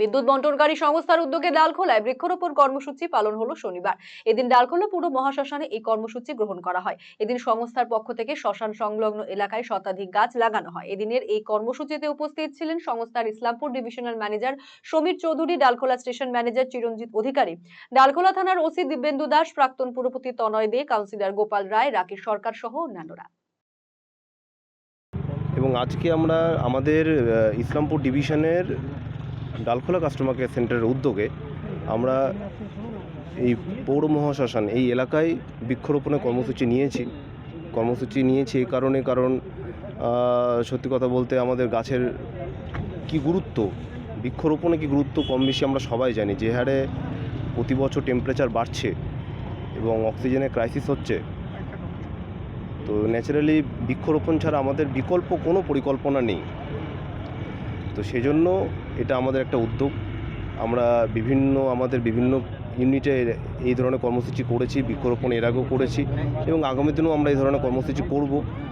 বিদ্যুৎ বন্টনকারী সংস্থার উদ্যোগে ডালখোলায় বৃক্ষরোপণ কর্মসূচি পালন হলো শনিবার। এদিন ডালখোলা পুরো মহাশ্মশানে এই কর্মসূচি গ্রহণ করা হয়। এদিন সংস্থার পক্ষ থেকে শ্মশান সংলগ্ন এলাকায় শতাধিক গাছ লাগানো হয়। এদিনের এই কর্মসূচিতে উপস্থিত ছিলেন সংস্থার Islampur divisional manager Samir Chowdhury, Dalkhola station manager Chiranjit Adhikari. Dalkhola থানার ওসি দিব্যেন্দু দাস, প্রাক্তন পুরপতি তনয় দে, কাউন্সিলর গোপাল রায়, রাকেশ সরকার সহ অন্যান্যরা। এবং আজকে আমরা আমাদের ইসলামপুর ডিভিশনের ডালখোলা কাস্টমার কেয়ার সেন্টারের উদ্যোগে আমরা এই পৌর মহাশ্মশান এই এলাকায় বৃক্ষরোপণের কর্মসূচি নিয়েছি। কর্মসূচি নিয়েছি এই কারণে কারণ সত্যি কথা বলতে আমাদের গাছের কি গুরুত্ব, বৃক্ষরোপণে কি গুরুত্ব কম বেশি আমরা সবাই জানি। যে হারে প্রতি বছর টেম্পারেচার বাড়ছে এবং অক্সিজেনের ক্রাইসিস হচ্ছে, তো ন্যাচারালি বৃক্ষরোপণ ছাড়া আমাদের বিকল্প কোনো পরিকল্পনা নেই। তো সেজন্য এটা আমাদের একটা উদ্যোগ। আমরা বিভিন্ন, আমাদের বিভিন্ন ইউনিটে এই ধরনের কর্মসূচি করেছি, বৃক্ষরোপণ এর আগেও করেছি এবং আগামী দিনেও আমরা এই ধরনের কর্মসূচি করব।